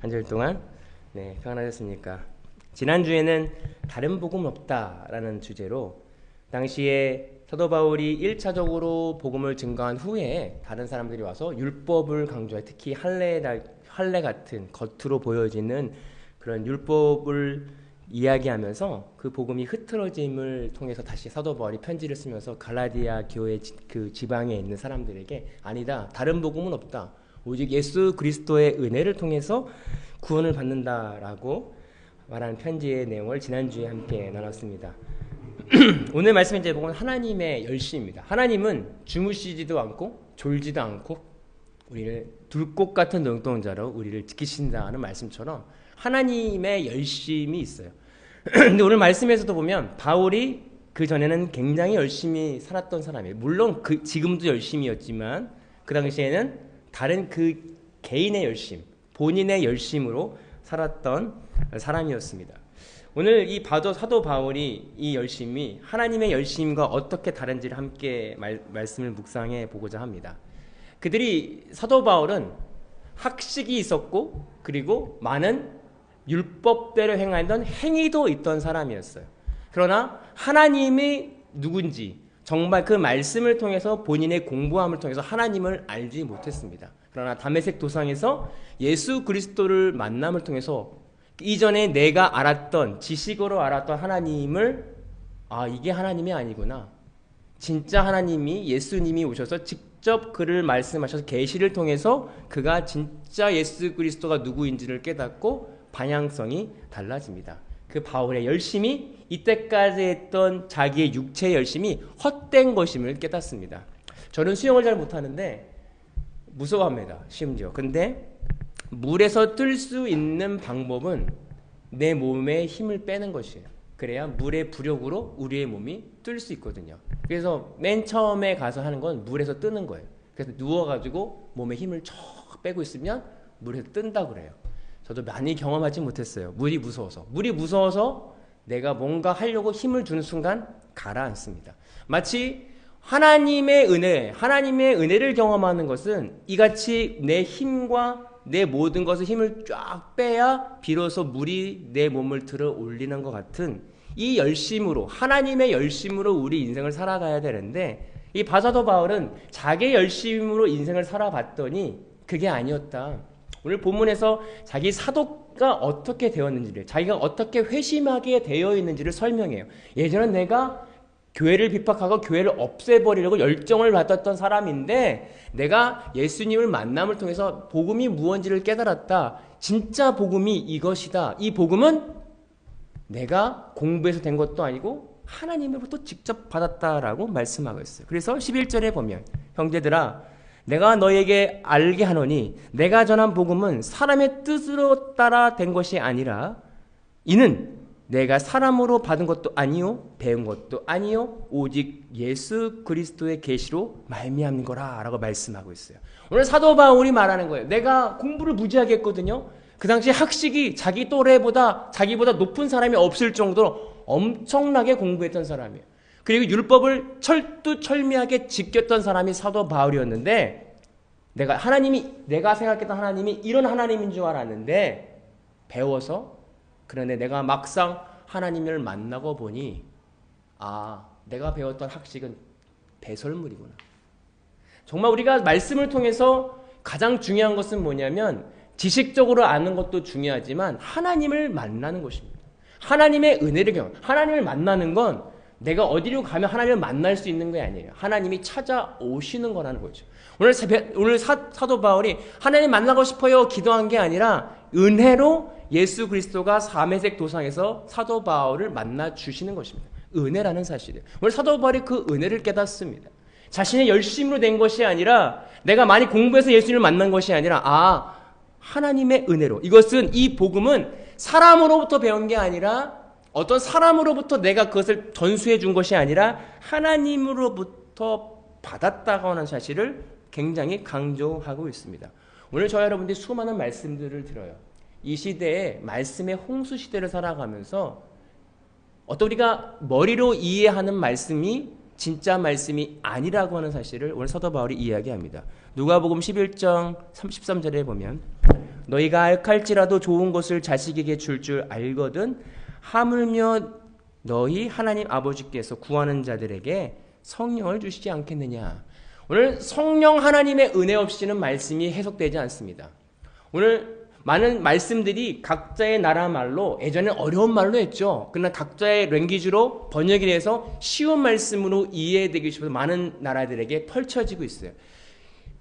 한 주일 동안 네, 평안하셨습니까? 지난주에는 다른 복음 없다라는 주제로 당시에 사도 바울이 1차적으로 복음을 증거한 후에 다른 사람들이 와서 율법을 강조해 특히 할례 할례 같은 겉으로 보여지는 그런 율법을 이야기하면서 그 복음이 흐트러짐을 통해서 다시 사도 바울이 편지를 쓰면서 갈라디아 교회 그 지방에 있는 사람들에게 아니다 다른 복음은 없다 오직 예수 그리스도의 은혜를 통해서 구원을 받는다라고 말하는 편지의 내용을 지난주에 함께 나눴습니다. 오늘 말씀의 제목은 하나님의 열심입니다. 하나님은 주무시지도 않고 졸지도 않고 우리를 둘꽃 같은 눈동자로 우리를 지키신다는 말씀처럼 하나님의 열심이 있어요. 근데 오늘 말씀에서도 보면 바울이 그 전에는 굉장히 열심히 살았던 사람이에요. 물론 그 지금도 열심이었지만 그 당시에는 다른 그 개인의 열심, 본인의 열심으로 살았던 사람이었습니다. 오늘 이 바도 사도 바울이 이 열심이 하나님의 열심과 어떻게 다른지를 함께 말, 말씀을 묵상해 보고자 합니다. 그들이 사도 바울은 학식이 있었고 그리고 많은 율법대로 행하던 행위도 있던 사람이었어요. 그러나 하나님이 누군지 정말 그 말씀을 통해서 본인의 공부함을 통해서 하나님을 알지 못했습니다. 그러나 담에색 도상에서 예수 그리스도를 만남을 통해서 이전에 내가 알았던 지식으로 알았던 하나님을 아 이게 하나님이 아니구나. 진짜 하나님이 예수님이 오셔서 직접 그를 말씀하셔서 계시를 통해서 그가 진짜 예수 그리스도가 누구인지를 깨닫고 방향성이 달라집니다. 그 바울의 열심이 이때까지 했던 자기의 육체의 열심이 헛된 것임을 깨닫습니다. 저는 수영을 잘 못하는데 무서워합니다. 심지어. 근데 물에서 뜰 수 있는 방법은 내 몸에 힘을 빼는 것이에요. 그래야 물의 부력으로 우리의 몸이 뜰 수 있거든요. 그래서 맨 처음에 가서 하는 건 물에서 뜨는 거예요. 그래서 누워가지고 몸에 힘을 쭉 빼고 있으면 물에서 뜬다 그래요. 저도 많이 경험하지 못했어요. 물이 무서워서. 물이 무서워서 내가 뭔가 하려고 힘을 주는 순간 가라앉습니다. 마치 하나님의 은혜, 하나님의 은혜를 경험하는 것은 이같이 내 힘과 내 모든 것을 힘을 쫙 빼야 비로소 물이 내 몸을 들어 올리는 것 같은 이 열심으로 하나님의 열심으로 우리 인생을 살아가야 되는데 이 바사도 바울은 자기 열심으로 인생을 살아봤더니 그게 아니었다. 오늘 본문에서 자기 사도가 어떻게 되었는지를 자기가 어떻게 회심하게 되어 있는지를 설명해요. 예전엔 내가 교회를 비박하고 교회를 없애버리려고 열정을 받았던 사람인데 내가 예수님을 만남을 통해서 복음이 무언지를 깨달았다. 진짜 복음이 이것이다. 이 복음은 내가 공부해서 된 것도 아니고 하나님으로부터 직접 받았다라고 말씀하고 있어요. 그래서 11절에 보면 형제들아 내가 너에게 알게 하노니 내가 전한 복음은 사람의 뜻으로 따라 된 것이 아니라 이는 내가 사람으로 받은 것도 아니요 배운 것도 아니요 오직 예수 그리스도의 계시로 말미암는 거라라고 말씀하고 있어요. 오늘 사도 바울이 말하는 거예요. 내가 공부를 무지하게 했거든요. 그 당시 학식이 자기 또래보다 자기보다 높은 사람이 없을 정도로 엄청나게 공부했던 사람이에요. 그리고 율법을 철두철미하게 지켰던 사람이 사도 바울이었는데 내가 하나님이 내가 생각했던 하나님이 이런 하나님인 줄 알았는데 배워서 그런데 내가 막상 하나님을 만나고 보니 아 내가 배웠던 학식은 배설물이구나. 정말 우리가 말씀을 통해서 가장 중요한 것은 뭐냐면 지식적으로 아는 것도 중요하지만 하나님을 만나는 것입니다. 하나님의 은혜를 경험. 하나님을 만나는 건 내가 어디로 가면 하나님을 만날 수 있는 게 아니에요. 하나님이 찾아오시는 거라는 거죠. 오늘, 오늘 사, 사도 바울이 하나님 만나고 싶어요 기도한 게 아니라 은혜로 예수 그리스도가 사매색 도상에서 사도 바울을 만나 주시는 것입니다. 은혜라는 사실이에요. 오늘 사도 바울이 그 은혜를 깨닫습니다. 자신의 열심으로 된 것이 아니라 내가 많이 공부해서 예수님을 만난 것이 아니라 아 하나님의 은혜로 이것은 이 복음은 사람으로부터 배운 게 아니라 어떤 사람으로부터 내가 그것을 전수해 준 것이 아니라 하나님으로부터 받았다고 하는 사실을 굉장히 강조하고 있습니다. 오늘 저 여러분들이 수많은 말씀들을 들어요. 이 시대에 말씀의 홍수 시대를 살아가면서 어떤 우리가 머리로 이해하는 말씀이 진짜 말씀이 아니라고 하는 사실을 오늘 사도 바울이 이야기합니다. 누가복음 11장 33절에 보면 너희가 알할지라도 좋은 것을 자식에게 줄 줄 알거든 하물며 너희 하나님 아버지께서 구하는 자들에게 성령을 주시지 않겠느냐. 오늘 성령 하나님의 은혜 없이는 말씀이 해석되지 않습니다. 오늘 많은 말씀들이 각자의 나라 말로 예전에 어려운 말로 했죠. 그러나 각자의 랭귀지로 번역이 돼서 쉬운 말씀으로 이해되기 싶어서 많은 나라들에게 펼쳐지고 있어요.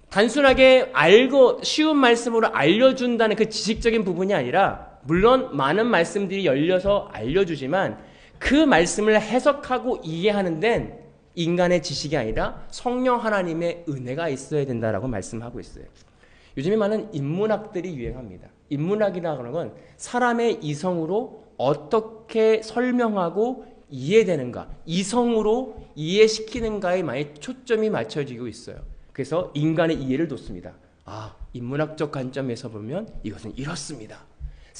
단순하게 알고 쉬운 말씀으로 알려준다는 그 지식적인 부분이 아니라 물론 많은 말씀들이 열려서 알려주지만 그 말씀을 해석하고 이해하는 데는 인간의 지식이 아니라 성령 하나님의 은혜가 있어야 된다라고 말씀하고 있어요. 요즘에 많은 인문학들이 유행합니다. 인문학이라고 하는 건 사람의 이성으로 어떻게 설명하고 이해되는가, 이성으로 이해시키는가에 많이 초점이 맞춰지고 있어요. 그래서 인간의 이해를 뒀습니다. 아, 인문학적 관점에서 보면 이것은 이렇습니다.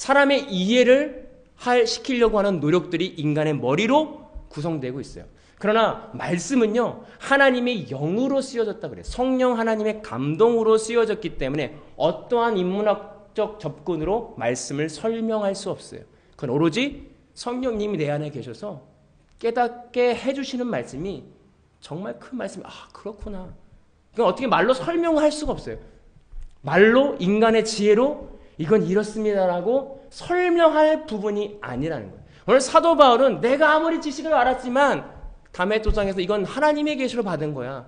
사람의 이해를 할 시키려고 하는 노력들이 인간의 머리로 구성되고 있어요. 그러나 말씀은요, 하나님의 영으로 쓰여졌다 그래요. 성령 하나님의 감동으로 쓰여졌기 때문에 어떠한 인문학적 접근으로 말씀을 설명할 수 없어요. 그건 오로지 성령님이 내 안에 계셔서 깨닫게 해주시는 말씀이 정말 큰 말씀이, 아, 그렇구나. 그건 어떻게 말로 설명할 수가 없어요. 말로 인간의 지혜로 이건 이렇습니다라고 설명할 부분이 아니라는 거예요. 오늘 사도 바울은 내가 아무리 지식을 알았지만 담의 도장에서 이건 하나님의 계시로 받은 거야.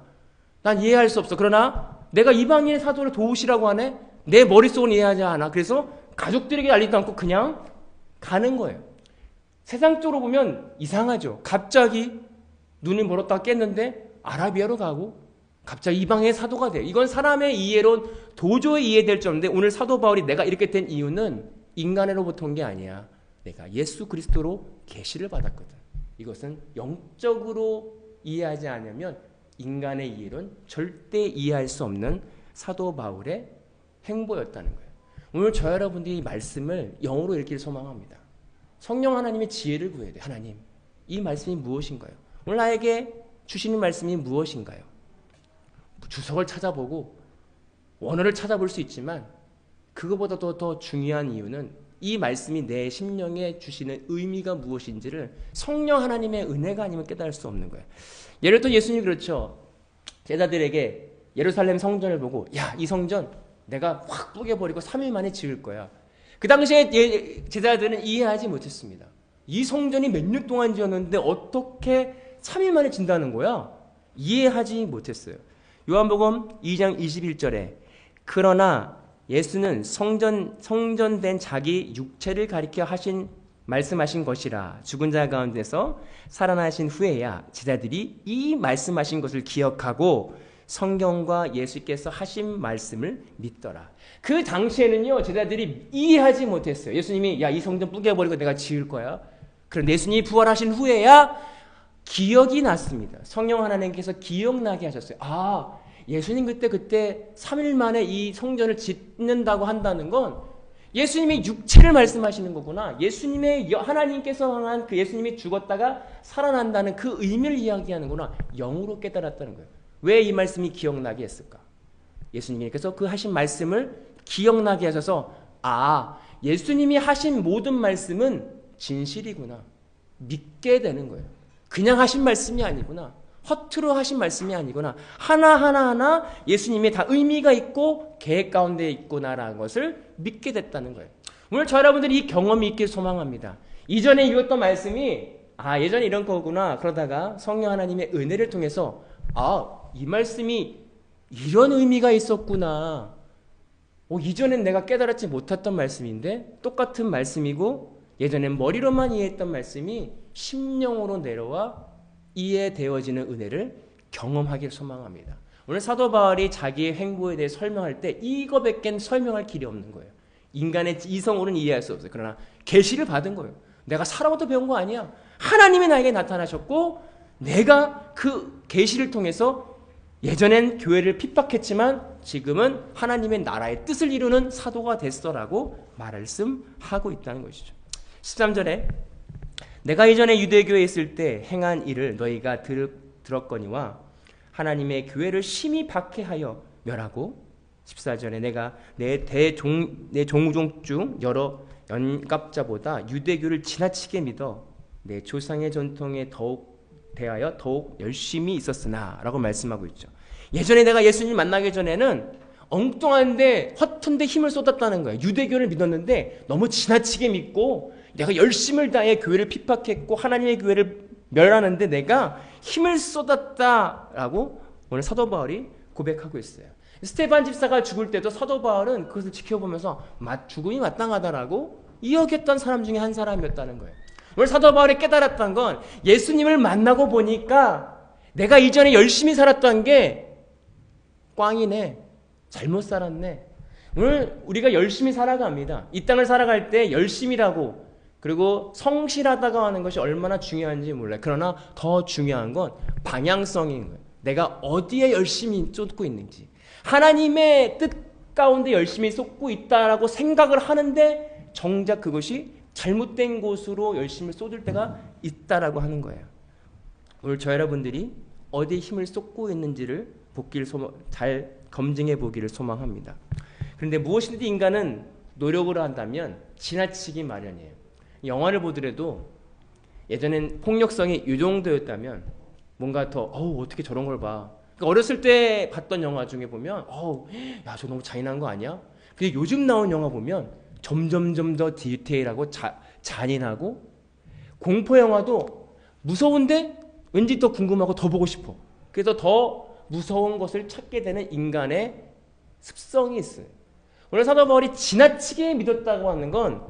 난 이해할 수 없어. 그러나 내가 이방인의 사도를 도우시라고 하네. 내 머릿속은 이해하지 않아. 그래서 가족들에게 알리지도 않고 그냥 가는 거예요. 세상적으로 보면 이상하죠. 갑자기 눈이 멀었다 깼는데 아라비아로 가고 갑자기 이방의 사도가 돼. 이건 사람의 이해로 도저히 이해될 줄 없는데 오늘 사도 바울이 내가 이렇게 된 이유는 인간으로부터 온 게 아니야. 내가 예수 그리스도로 계시를 받았거든. 이것은 영적으로 이해하지 않으면 인간의 이해론 절대 이해할 수 없는 사도 바울의 행보였다는 거예요. 오늘 저 여러분들이 이 말씀을 영으로 읽기를 소망합니다. 성령 하나님의 지혜를 구해야 돼. 하나님, 이 말씀이 무엇인가요? 오늘 나에게 주시는 말씀이 무엇인가요? 주석을 찾아보고 원어를 찾아볼 수 있지만 그거보다도 더 중요한 이유는 이 말씀이 내 심령에 주시는 의미가 무엇인지를 성령 하나님의 은혜가 아니면 깨달을 수 없는 거예요. 예를 들어 예수님이 그렇죠. 제자들에게 예루살렘 성전을 보고 야, 이 성전 내가 확 뿌개버리고 3일 만에 지을 거야. 그 당시에 예, 제자들은 이해하지 못했습니다. 이 성전이 몇 년 동안 지었는데 어떻게 3일 만에 진다는 거야? 이해하지 못했어요. 요한복음 2장 21절에 그러나 예수는 성전 성전된 자기 육체를 가리켜 하신 말씀하신 것이라 죽은 자 가운데서 살아나신 후에야 제자들이 이 말씀하신 것을 기억하고 성경과 예수께서 하신 말씀을 믿더라. 그 당시에는요 제자들이 이해하지 못했어요. 예수님이 야 이 성전 뿌개버리고 내가 지을 거야. 그런데 예수님이 부활하신 후에야 기억이 났습니다. 성령 하나님께서 기억나게 하셨어요. 아 예수님 그때 그때 3일 만에 이 성전을 짓는다고 한다는 건 예수님의 육체를 말씀하시는 거구나. 예수님의 하나님께서 향한 그 예수님이 죽었다가 살아난다는 그 의미를 이야기하는구나. 영으로 깨달았다는 거예요. 왜 이 말씀이 기억나게 했을까? 예수님께서 그 하신 말씀을 기억나게 하셔서 아, 예수님이 하신 모든 말씀은 진실이구나. 믿게 되는 거예요. 그냥 하신 말씀이 아니구나. 허투루 하신 말씀이 아니구나. 하나하나하나 예수님이 다 의미가 있고 계획 가운데 있구나라는 것을 믿게 됐다는 거예요. 오늘 저 여러분들이 이 경험이 있길 소망합니다. 이전에 읽었던 말씀이 아, 예전에 이런 거구나. 그러다가 성령 하나님의 은혜를 통해서 아, 이 말씀이 이런 의미가 있었구나. 어, 이전엔 내가 깨달았지 못했던 말씀인데 똑같은 말씀이고 예전엔 머리로만 이해했던 말씀이 심령으로 내려와 이해되어지는 은혜를 경험하길 소망합니다. 오늘 사도 바울이 자기의 행보에 대해 설명할 때 이거밖엔 설명할 길이 없는 거예요. 인간의 이성으로는 이해할 수 없어요. 그러나 계시를 받은 거예요. 내가 사람부터 배운 거 아니야. 하나님이 나에게 나타나셨고 내가 그 계시를 통해서 예전엔 교회를 핍박했지만 지금은 하나님의 나라의 뜻을 이루는 사도가 됐어라고 말씀하고 있다는 것이죠. 13절에 내가 이전에 유대교에 있을 때 행한 일을 너희가 들, 들었거니와 하나님의 교회를 심히 박해하여 멸하고 14절에 내가 내 대종 내 종족 중 여러 연갑자보다 유대교를 지나치게 믿어 내 조상의 전통에 더욱 대하여 더욱 열심히 있었으나라고 말씀하고 있죠. 예전에 내가 예수님 만나기 전에는 엉뚱한데 허튼데 힘을 쏟았다는 거예요. 유대교를 믿었는데 너무 지나치게 믿고 내가 열심을 다해 교회를 핍박했고 하나님의 교회를 멸하는데 내가 힘을 쏟았다라고 오늘 사도 바울이 고백하고 있어요. 스테반 집사가 죽을 때도 사도 바울은 그것을 지켜보면서 죽음이 마땅하다라고 이야기했던 사람 중에 한 사람이었다는 거예요. 오늘 사도 바울이 깨달았던 건 예수님을 만나고 보니까 내가 이전에 열심히 살았던 게 꽝이네. 잘못 살았네. 오늘 우리가 열심히 살아갑니다. 이 땅을 살아갈 때 열심히라고 그리고 성실하다가 하는 것이 얼마나 중요한지 몰라요. 그러나 더 중요한 건 방향성인 거예요. 내가 어디에 열심히 쫓고 있는지. 하나님의 뜻 가운데 열심히 쏟고 있다라고 생각을 하는데 정작 그것이 잘못된 곳으로 열심히 쏟을 때가 있다라고 하는 거예요. 오늘 저 여러분들이 어디에 힘을 쏟고 있는지를 복기를 잘 검증해 보기를 소망합니다. 그런데 무엇이든지 인간은 노력을 한다면 지나치기 마련이에요. 영화를 보더라도 예전엔 폭력성이 이 정도였다면 뭔가 더 어우 어떻게 저런 걸 봐. 그러니까 어렸을 때 봤던 영화 중에 보면 어우 야 저 너무 잔인한 거 아니야? 근데 요즘 나온 영화 보면 점점점 더 디테일하고 자, 잔인하고 공포 영화도 무서운데 왠지 더 궁금하고 더 보고 싶어. 그래서 더 무서운 것을 찾게 되는 인간의 습성이 있어요. 오늘 사도 바울이 지나치게 믿었다고 하는 건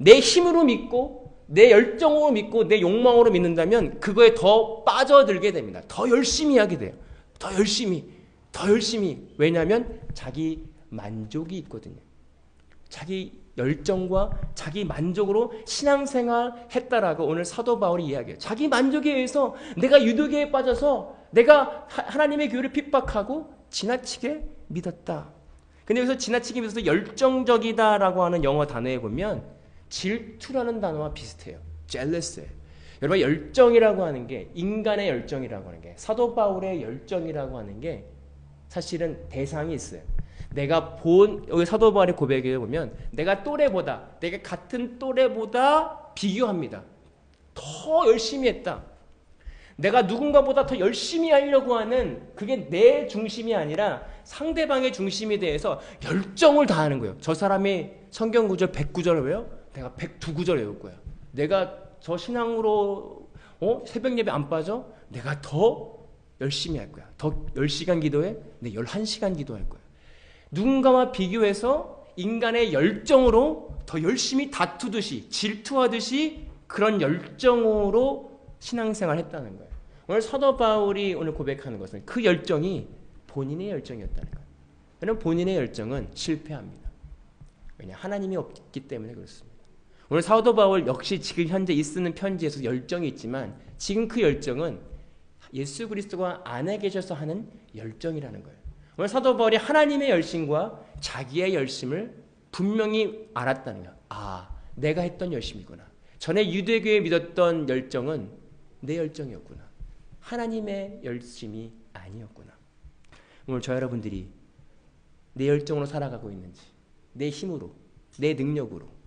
내 힘으로 믿고 내 열정으로 믿고 내 욕망으로 믿는다면 그거에 더 빠져들게 됩니다. 더 열심히 하게 돼요. 더 열심히, 더 열심히. 왜냐하면 자기 만족이 있거든요. 자기 열정과 자기 만족으로 신앙생활 했다라고 오늘 사도 바울이 이야기해요. 자기 만족에 의해서 내가 유도교에 빠져서 내가 하나님의 교회를 핍박하고 지나치게 믿었다. 근데 여기서 지나치게 믿어서 열정적이다라고 하는 영어 단어에 보면 질투라는 단어와 비슷해요. jealous예요. 여러분 열정이라고 하는 게 인간의 열정이라고 하는 게 사도 바울의 열정이라고 하는 게 사실은 대상이 있어요. 내가 본 여기 사도 바울의 고백에 보면 내가 또래보다 내가 같은 또래보다 비교합니다. 더 열심히 했다. 내가 누군가보다 더 열심히 하려고 하는 그게 내 중심이 아니라 상대방의 중심에 대해서 열정을 다하는 거예요. 저 사람이 성경 구절 109절을 외워? 내가 102구절 외울 거야. 내가 저 신앙으로 어? 새벽 예배 안 빠져? 내가 더 열심히 할 거야. 더 10시간 기도해? 내 11시간 기도할 거야. 누군가와 비교해서 인간의 열정으로 더 열심히 다투듯이 질투하듯이 그런 열정으로 신앙생활 했다는 거예요. 오늘 사도 바울이 오늘 고백하는 것은 그 열정이 본인의 열정이었다는 거예요. 왜냐하면 본인의 열정은 실패합니다. 왜냐 하나님이 없기 때문에 그렇습니다. 오늘 사도 바울 역시 지금 현재 이 쓰는 편지에서 열정이 있지만 지금 그 열정은 예수 그리스도가 안에 계셔서 하는 열정이라는 거예요. 오늘 사도 바울이 하나님의 열심과 자기의 열심을 분명히 알았다는 거야. 아, 내가 했던 열심이구나. 전에 유대교에 믿었던 열정은 내 열정이었구나. 하나님의 열심이 아니었구나. 오늘 저 여러분들이 내 열정으로 살아가고 있는지, 내 힘으로, 내 능력으로,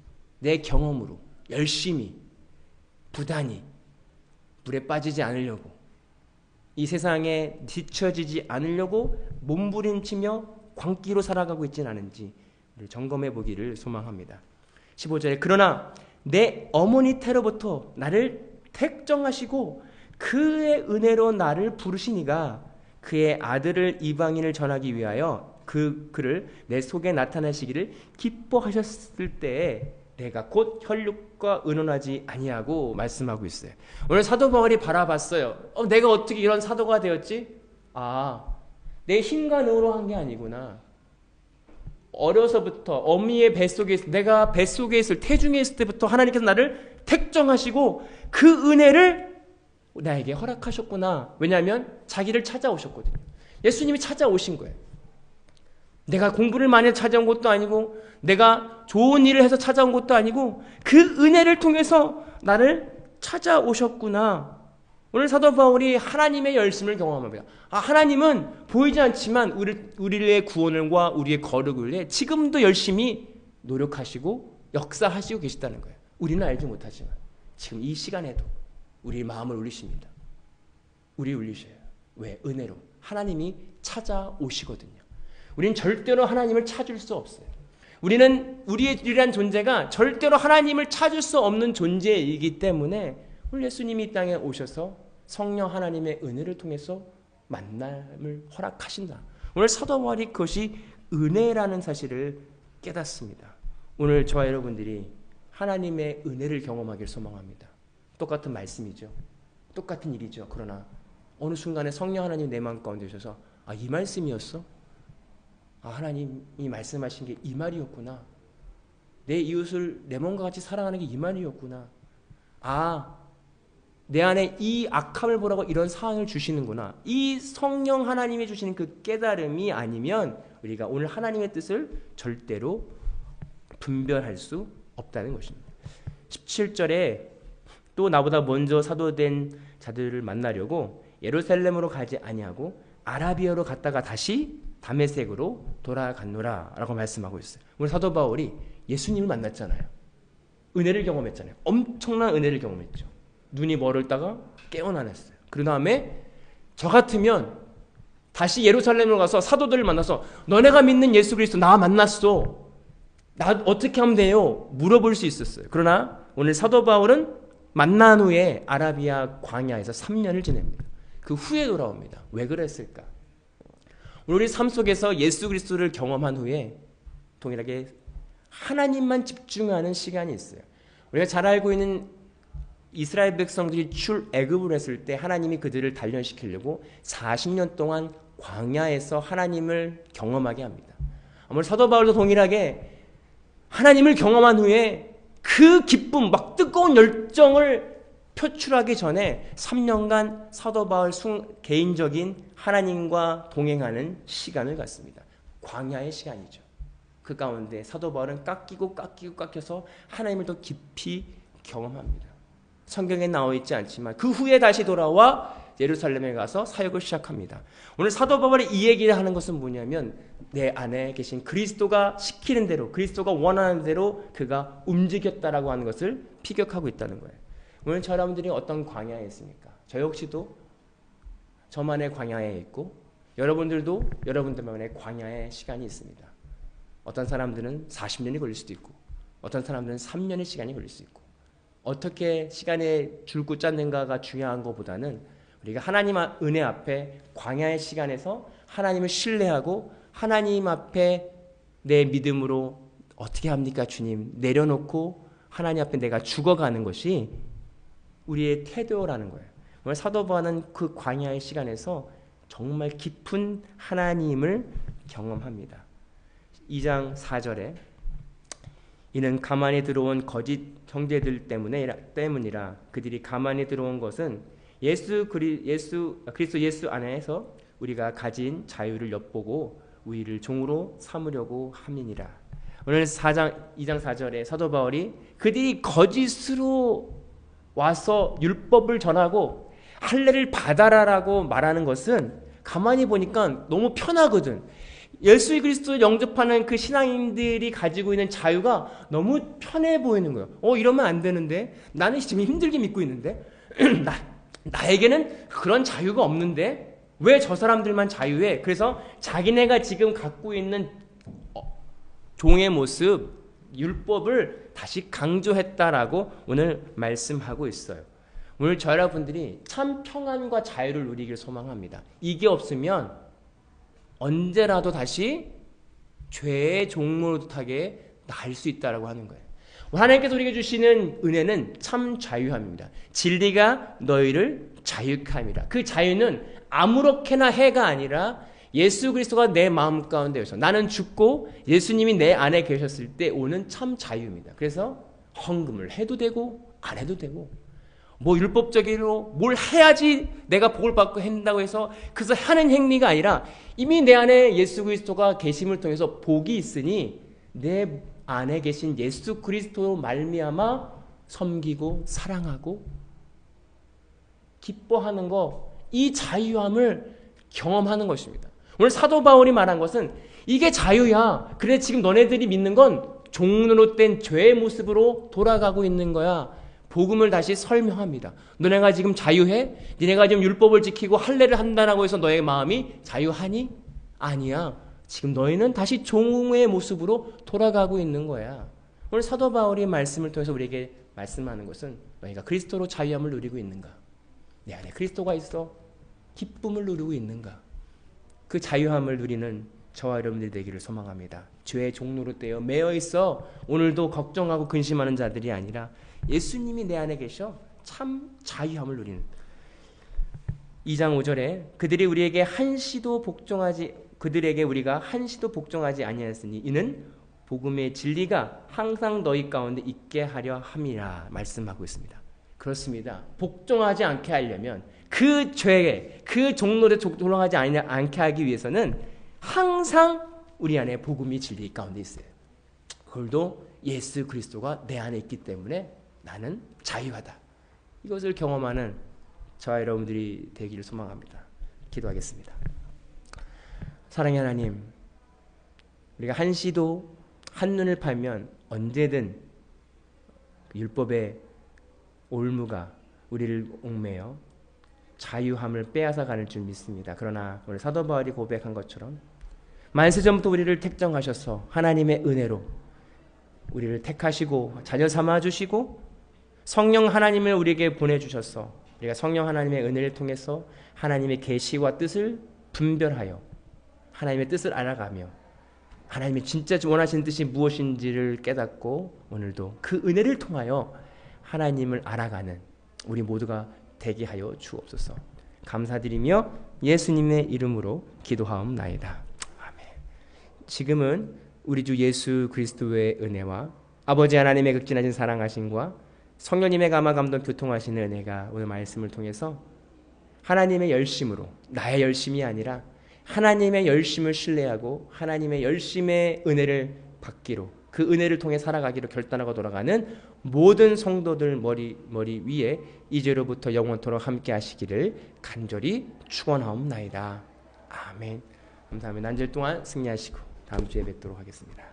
내 경험으로 열심히, 부단히 물에 빠지지 않으려고 이 세상에 뒤처지지 않으려고 몸부림치며 광기로 살아가고 있지는 않은지 점검해 보기를 소망합니다. 15절에 그러나 내 어머니 태로부터 나를 택정하시고 그의 은혜로 나를 부르시니가 그의 아들을 이방인을 전하기 위하여 그 그를 내 속에 나타내시기를 기뻐하셨을 때에 내가 곧 혈육과 의논하지 아니하고 말씀하고 있어요. 오늘 사도 바울이 바라봤어요. 어, 내가 어떻게 이런 사도가 되었지? 아, 내 힘과 능으로 한 게 아니구나. 어려서부터 어미의 뱃속에 내가 뱃속에 있을 태중에 있을 때부터 하나님께서 나를 택정하시고 그 은혜를 나에게 허락하셨구나. 왜냐하면 자기를 찾아오셨거든요. 예수님이 찾아오신 거예요. 내가 공부를 많이 찾아온 것도 아니고 내가 좋은 일을 해서 찾아온 것도 아니고 그 은혜를 통해서 나를 찾아오셨구나. 오늘 사도 바울이 하나님의 열심을 경험합니다. 아, 하나님은 보이지 않지만 우리, 우리의 구원과 우리의 거룩을 위해 지금도 열심히 노력하시고 역사하시고 계시다는 거예요. 우리는 알지 못하지만 지금 이 시간에도 우리 마음을 울리십니다. 우리 울리셔요. 왜? 은혜로. 하나님이 찾아오시거든요. 우리는 절대로 하나님을 찾을 수 없어요. 우리는 유일한 존재가 절대로 하나님을 찾을 수 없는 존재이기 때문에 오늘 예수님이 이 땅에 오셔서 성령 하나님의 은혜를 통해서 만남을 허락하신다. 오늘 사도 바울이 그것이 은혜라는 사실을 깨닫습니다. 오늘 저와 여러분들이 하나님의 은혜를 경험하길 소망합니다. 똑같은 말씀이죠. 똑같은 일이죠. 그러나 어느 순간에 성령 하나님 내 마음 가운데 오셔서 아, 이 말씀이었어? 아, 하나님이 말씀하신 게 이 말이었구나. 내 이웃을 내 몸과 같이 사랑하는 게 이 말이었구나. 아, 내 안에 이 악함을 보라고 이런 상황을 주시는구나. 이 성령 하나님이 주시는 그 깨달음이 아니면 우리가 오늘 하나님의 뜻을 절대로 분별할 수 없다는 것입니다. 17절에 또 나보다 먼저 사도된 자들을 만나려고 예루살렘으로 가지 아니하고 아라비아로 갔다가 다시 다메섹으로 돌아갔노라 라고 말씀하고 있어요. 우리 사도 바울이 예수님을 만났잖아요. 은혜를 경험했잖아요. 엄청난 은혜를 경험했죠. 눈이 멀었다가 깨어나냈어요. 그 다음에 저 같으면 다시 예루살렘으로 가서 사도들을 만나서 너네가 믿는 예수 그리스도 나 만났어. 나 어떻게 하면 돼요? 물어볼 수 있었어요. 그러나 오늘 사도 바울은 만난 후에 아라비아 광야에서 3년을 지냅니다. 그 후에 돌아옵니다. 왜 그랬을까? 우리 삶 속에서 예수 그리스도를 경험한 후에 동일하게 하나님만 집중하는 시간이 있어요. 우리가 잘 알고 있는 이스라엘 백성들이 출애굽을 했을 때 하나님이 그들을 단련시키려고 40년 동안 광야에서 하나님을 경험하게 합니다. 아무리 사도 바울도 동일하게 하나님을 경험한 후에 그 기쁨, 막 뜨거운 열정을 표출하기 전에 3년간 사도 바울 개인적인 하나님과 동행하는 시간을 갖습니다. 광야의 시간이죠. 그 가운데 사도 바울은 깎이고 깎이고 깎여서 하나님을 더 깊이 경험합니다. 성경에 나와 있지 않지만 그 후에 다시 돌아와 예루살렘에 가서 사역을 시작합니다. 오늘 사도 바울이 이 얘기를 하는 것은 뭐냐면 내 안에 계신 그리스도가 시키는 대로 그리스도가 원하는 대로 그가 움직였다라고 하는 것을 피격하고 있다는 거예요. 오늘 저 여러분들이 어떤 광야에 있습니까? 저 역시도 저만의 광야에 있고 여러분들도 여러분들만의 광야의 시간이 있습니다. 어떤 사람들은 40년이 걸릴 수도 있고 어떤 사람들은 3년의 시간이 걸릴 수 있고 어떻게 시간에 줄고 짰는가가 중요한 것보다는 우리가 하나님 은혜 앞에 광야의 시간에서 하나님을 신뢰하고 하나님 앞에 내 믿음으로 어떻게 합니까 주님 내려놓고 하나님 앞에 내가 죽어가는 것이 우리의 태도라는 거예요. 사도 바울은 그 광야의 시간에서 정말 깊은 하나님을 경험합니다. 2장 4절에 이는 가만히 들어온 거짓 형제들 때문에 때문이라 그들이 가만히 들어온 것은 예수 그리 예수 그리스도 예수 안에서 우리가 가진 자유를 엿보고 우리를 종으로 삼으려고 함이니라. 오늘 4장 2장 4절에 사도 바울이 그들이 거짓으로 와서 율법을 전하고 할례를 받아라라고 말하는 것은 가만히 보니까 너무 편하거든. 예수 그리스도를 영접하는 그 신앙인들이 가지고 있는 자유가 너무 편해 보이는 거예요. 어, 이러면 안 되는데. 나는 지금 힘들게 믿고 있는데. 나, 나에게는 그런 자유가 없는데. 왜 저 사람들만 자유해? 그래서 자기네가 지금 갖고 있는 어, 종의 모습, 율법을 다시 강조했다라고 오늘 말씀하고 있어요. 오늘 저 여러분들이 참 평안과 자유를 누리길 소망합니다. 이게 없으면 언제라도 다시 죄의 종로릇하게 날수 있다라고 하는 거예요. 하나님께서 우리에게 주시는 은혜는 참 자유함입니다. 진리가 너희를 자유케 합니다. 그 자유는 아무렇게나 해가 아니라 예수 그리스도가 내 마음 가운데에서 나는 죽고 예수님이 내 안에 계셨을 때 오는 참 자유입니다. 그래서 헌금을 해도 되고 안 해도 되고 뭐 율법적으로 뭘 해야지 내가 복을 받고 한다고 해서 그래서 하는 행위가 아니라 이미 내 안에 예수 그리스도가 계심을 통해서 복이 있으니 내 안에 계신 예수 그리스도 말미암아 섬기고 사랑하고 기뻐하는 거, 이 자유함을 경험하는 것입니다. 오늘 사도 바울이 말한 것은 이게 자유야. 그래 지금 너네들이 믿는 건 종로로 된 죄의 모습으로 돌아가고 있는 거야. 복음을 다시 설명합니다. 너네가 지금 자유해? 니네가 지금 율법을 지키고 할례를 한다라고 해서 너의 마음이 자유하니? 아니야. 지금 너희는 다시 종의 모습으로 돌아가고 있는 거야. 오늘 사도 바울이 말씀을 통해서 우리에게 말씀하는 것은 너희가 그리스도로 자유함을 누리고 있는가? 내 안에 그리스도가 있어 기쁨을 누리고 있는가? 그 자유함을 누리는 저와 여러분들이 되기를 소망합니다. 죄의 종로로 떼어 매여 있어 오늘도 걱정하고 근심하는 자들이 아니라 예수님이 내 안에 계셔 참 자유함을 누리는 2장 5절에 그들이 우리에게 한시도 복종하지 그들에게 우리가 한시도 복종하지 아니하였으니 이는 복음의 진리가 항상 너희 가운데 있게 하려 함이라 말씀하고 있습니다. 그렇습니다. 복종하지 않게 하려면 그 죄에 그 종로에 돌아가지 않게 하기 위해서는 항상 우리 안에 복음이 진리 가운데 있어요. 그걸도 예수 그리스도가 내 안에 있기 때문에 나는 자유하다. 이것을 경험하는 저와 여러분들이 되기를 소망합니다. 기도하겠습니다. 사랑의 하나님, 우리가 한시도 한눈을 팔면 언제든 율법의 올무가 우리를 옥매어 자유함을 빼앗아 가는 줄 믿습니다. 그러나 오늘 사도 바울이 고백한 것처럼 만세 전부터 우리를 택정하셔서 하나님의 은혜로 우리를 택하시고 자녀 삼아 주시고 성령 하나님을 우리에게 보내 주셔서 우리가 성령 하나님의 은혜를 통해서 하나님의 계시와 뜻을 분별하여 하나님의 뜻을 알아가며 하나님이 진짜 원하시는 뜻이 무엇인지를 깨닫고 오늘도 그 은혜를 통하여 하나님을 알아가는 우리 모두가 되게 하여 주옵소서. 감사드리며 예수님의 이름으로 기도하옵나이다. 아멘. 지금은 우리 주 예수 그리스도의 은혜와 아버지 하나님의 극진하신 사랑하심과 성령님의 감화 감동 교통하시는 은혜가 오늘 말씀을 통해서 하나님의 열심으로 나의 열심이 아니라 하나님의 열심을 신뢰하고 하나님의 열심의 은혜를 받기로 그 은혜를 통해 살아가기로 결단하고 돌아가는 모든 성도들 머리 머리 위에 이제로부터 영원토록 함께 하시기를 간절히 축원하옵나이다. 아멘. 감사합니다. 난절 동안 승리하시고 다음 주에 뵙도록 하겠습니다.